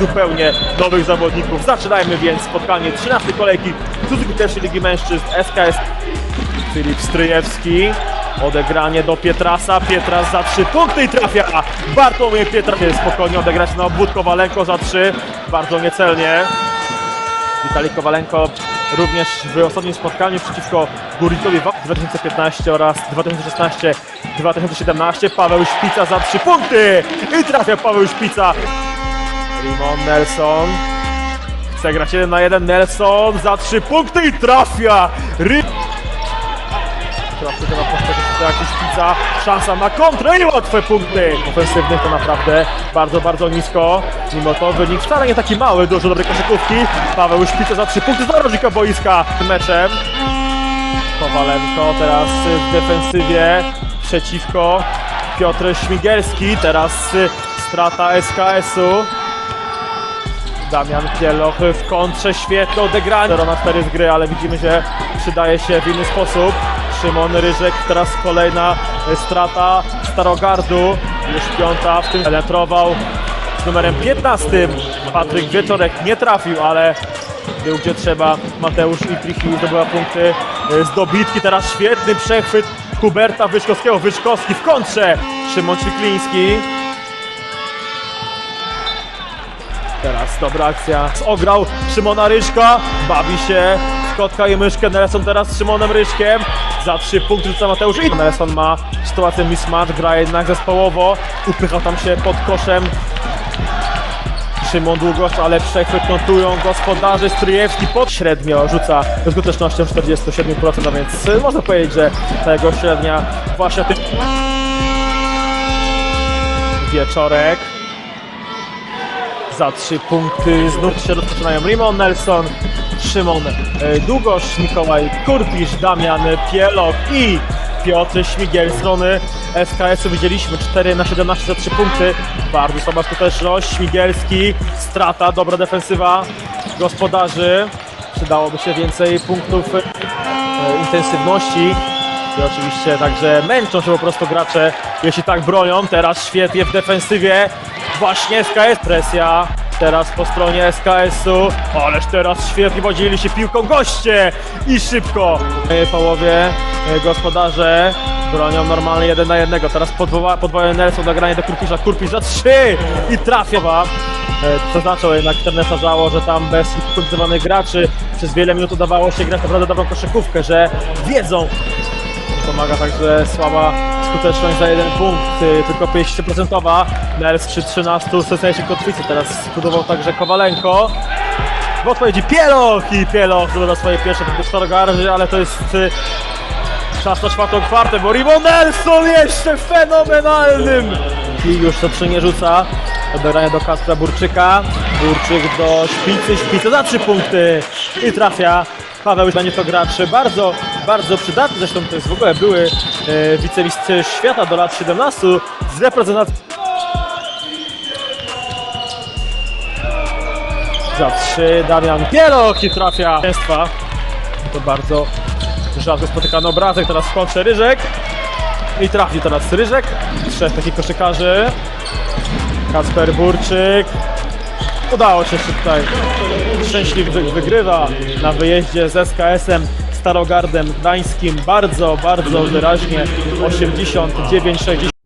zupełnie nowych zawodników. Zaczynajmy więc spotkanie 13 kolejki Suzuki pierwszej Ligi Mężczyzn SKS Filip Stryjewski. Odegranie do Pietrasa. Pietras za 3 punkty i trafia. Bartłomiej Pietras spokojnie odegrać na obwód Kowalenko za 3. Bardzo niecelnie. Witalij Kowalenko również w ostatnim spotkaniu przeciwko Górnikowi w 2015 oraz 2016-2017. Paweł Szpica za 3 punkty i trafia Paweł Szpica. Rimon Nelson chce grać 1 na 1. Nelson za 3 punkty i trafia. Ry... Trafia to na postaci jakiś Szpica. Szansa na kontrę i łatwe punkty. Ofensywnych to naprawdę bardzo, bardzo nisko. Mimo to wynik wcale nie taki mały, dużo dobrej koszykówki. Paweł Szpica za 3 punkty z boiska meczem. Kowalenko teraz w defensywie przeciwko Piotr Śmigielski. Teraz strata SKS-u. Damian Pieloch w kontrze, świetne odegranie. 0 na 4 z gry, ale widzimy, że przydaje się w inny sposób. Szymon Ryżek, teraz kolejna strata Starogardu. Już piąta, w tym penetrował z numerem 15. Patryk Wieczorek nie trafił, ale był gdzie trzeba. Mateusz Itrich zdobyła punkty z dobitki. Teraz świetny przechwyt Huberta Wyszkowskiego. Wyszkowski w kontrze. Szymon Cikliński. Dobra akcja. Ograł Szymona Ryszka. Bawi się Skotka i Myszkę. Nelson teraz z Szymonem Ryszkiem. Za trzy punkty rzuca Mateusz i Nelson ma sytuację mismatch. Gra jednak zespołowo. Upycha tam się pod koszem. Szymon Długosz, ale przechwyt notują gospodarze. Stryjewski pod średnio rzuca ze skutecznością 47%, a więc można powiedzieć, że ta jego średnia właśnie tym wieczorek za trzy punkty. Znów się rozpoczynają Rimon Nelson, Szymon e, Długosz, Mikołaj Kurpisz, Damian Pielok i Piotr Śmigiel. Z strony SKS-u widzieliśmy 4 na 17 za 3 punkty. Bardzo słaba skuteczność. Śmigielski, strata, dobra defensywa gospodarzy. Przydałoby się więcej punktów e, intensywności. I oczywiście także męczą się po prostu gracze, jeśli tak bronią. Teraz świetnie w defensywie. Właśnie SKS. Presja teraz po stronie SKS-u. Ależ teraz świetnie podzielili się piłką goście i szybko. W połowie e, gospodarze bronią normalnie jeden na jednego. Teraz podwoła, podwojony Nelson nagranie do Kurpisza. Kurpisz za trzy i trafia. E, Zaznaczał jednak Ternesa Żało, że tam bez kultywowanych graczy przez wiele minut udawało się grać naprawdę dobrą koszykówkę, że wiedzą Pomaga także słaba skuteczność za jeden punkt, y, tylko 50%. Nels przy 13 sensation kotwicy, teraz zbudował także Kowalenko. W odpowiedzi Pieloch i Pieloch zdobywa swoje pierwsze punkty w Starogardzie, ale to jest y, czas na czwartą kwartę, bo Rimo Nelson jeszcze fenomenalnym! I już to nie rzuca. Odegranie do Kaspra Burczyka. Burczyk do Szpicy, Szpica za trzy punkty i trafia. Paweł już nie to gracz bardzo, bardzo przydatny, zresztą to jest w ogóle były e, wicemistrz świata do lat 17 z reprezentacji. Za trzy Damian Pieloch i trafia zwycięstwa. To bardzo rzadko spotykany obrazek, teraz w kontrze Ryżek. I trafi teraz Ryżek. Trzech takich koszykarzy. Kasper Burczyk. Udało się jeszcze tutaj. Szczęśliwy wy- wygrywa na wyjeździe z SKS-em Starogardem Gdańskim. Bardzo, bardzo wyraźnie 89-60.